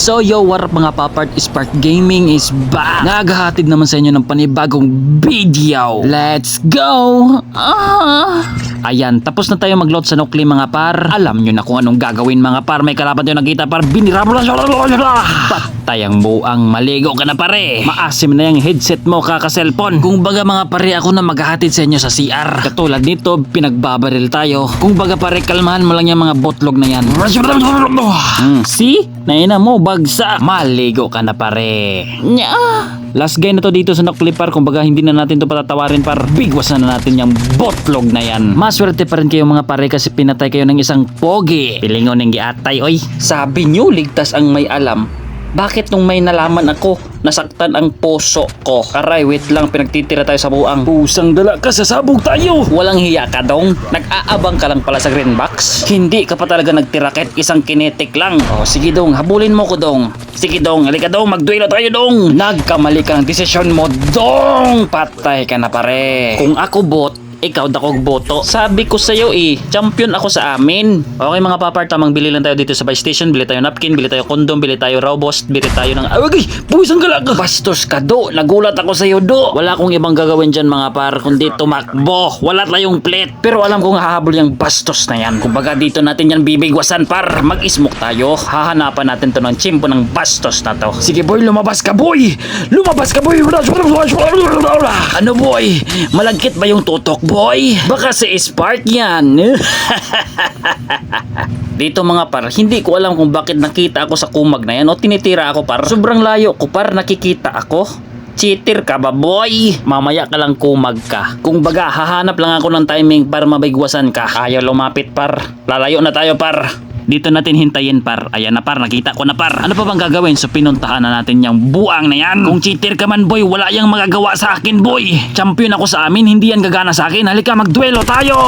So yo, what up mga papart? Spark Gaming is back! Naghahatid naman sa inyo ng panibagong video! Let's go! Ah! Ayan, tapos na tayo mag-load sa Nukli mga par. Alam nyo na kung anong gagawin mga par. May kalaban tayo nakita par. Binira mo Patay ang buang maligo ka na pare. Maasim na yung headset mo kaka-cellphone. Kung baga mga pare ako na maghahatid sa inyo sa CR. Katulad nito, pinagbabaril tayo. Kung baga pare, kalmahan mo lang yung mga botlog na yan. Hmm, see? Naina mo, bagsa. Maligo ka na pare. Nya. Last guy na to dito sa Naklipar. Kung baga hindi na natin to patatawarin par. Bigwasan na natin yung botlog na yan. Maswerte pa rin kayo mga pare kasi pinatay kayo ng isang pogi. Pilingon ng giatay oy. Sabi nyo, ligtas ang may alam. Bakit nung may nalaman ako, nasaktan ang puso ko? Aray, wait lang, pinagtitira tayo sa buang. Pusang dala ka, sasabog tayo! Walang hiya ka dong? Nag-aabang ka lang pala sa green box? Hindi ka pa talaga nagtirakit, isang kinetic lang. O sige dong, habulin mo ko dong. Sige dong, halika dong, magduelo tayo dong! Nagkamali ka ng desisyon mo, dong! Patay ka na pare. Kung ako bot, ikaw dakog boto. Sabi ko sa'yo eh, champion ako sa amin. Okay mga papar, tamang bili lang tayo dito sa buy station. Bili tayo napkin, bili tayo kondom, bili tayo robust, bili tayo ng... Ay, wagay! Buwisan ka lang! Bastos ka do! Nagulat ako sa'yo do! Wala akong ibang gagawin dyan mga par, kundi tumakbo. Wala tayong plate. Pero alam kong hahabol yung bastos na yan. Kumbaga dito natin yan bibigwasan par. Mag-ismok tayo. Hahanapan natin to ng chimpo ng bastos na to. Sige boy, lumabas ka boy! Lumabas ka boy! Ano boy? Malagkit ba yung tutok boy? Baka si Spark yan. Dito mga par, hindi ko alam kung bakit nakita ako sa kumag na yan o tinitira ako par. Sobrang layo ko par, nakikita ako. Cheater ka ba boy? Mamaya ka lang kumag ka. Kung baga, hahanap lang ako ng timing para mabigwasan ka. Ayaw lumapit par. Lalayo na tayo par. Dito natin hintayin par. Ayan na par, nakita ko na par. Ano pa bang gagawin? So pinuntahan na natin yung buang na yan. Kung cheater ka man boy, wala yang magagawa sa akin boy. Champion ako sa amin, hindi yan gagana sa akin. Halika magduelo tayo!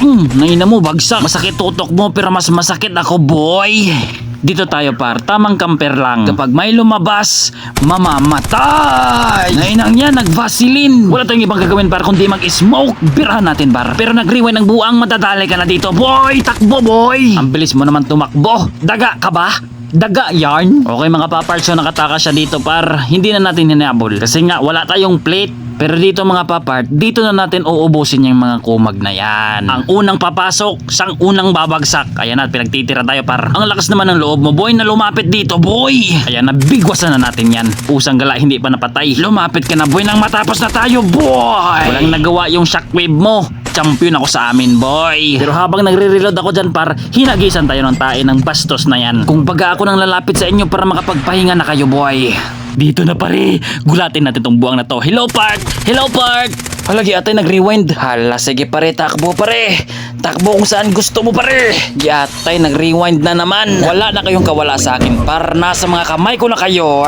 Mm, naina mo, bagsak. Masakit tutok mo pero mas masakit ako boy. Dito tayo par, tamang kamper lang. Kapag may lumabas, mamamatay! Nainang yan, nag-vaseline. Wala tayong ibang gagawin par kundi mag-smoke. Birahan natin par. Pero nag-rewind ng buang madadali ka na dito. Boy, takbo boy! Ang bilis mo naman tumakbo. Daga ka ba? Daga yarn? Okay mga papar, so nakataka siya dito par. Hindi na natin hinabol. Kasi nga wala tayong plate. Pero dito mga papart, dito na natin uubusin yung mga kumag na yan. Ang unang papasok, sang unang babagsak. Ayan na, pinagtitira tayo par. Ang lakas naman ng loob mo, boy, na lumapit dito, boy. Ayan na, bigwasan na natin yan. Pusang gala, hindi pa napatay. Lumapit ka na, boy, nang matapos na tayo, boy. Walang nagawa yung shockwave mo. Champion ako sa amin, boy. Pero habang nagre-reload ako dyan, par, hinagisan tayo ng tae ng bastos na yan. Kung baga ako nang lalapit sa inyo para makapagpahinga na kayo, boy. Dito na pare. Gulatin natin tong buwang na to. Hello, Park! Hello, Park! Halagi atay nag-rewind. Hala, sige pare, takbo pare. Takbo kung saan gusto mo pare. Yatay, nag-rewind na naman. Wala na kayong kawala sa akin. Par, nasa mga kamay ko na kayo.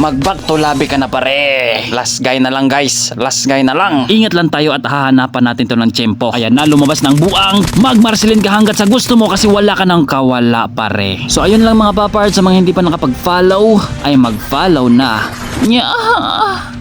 Mag-back to labi ka na pare. Last guy na lang guys. Last guy na lang. Ingat lang tayo at hahanapan natin to ng tiyempo. Ayan na, lumabas ng buang. Magmarsilin ka hanggat sa gusto mo kasi wala ka ng kawala pare. So ayun lang mga papart sa mga hindi pa nakapag-follow ay mag-follow na. Nya.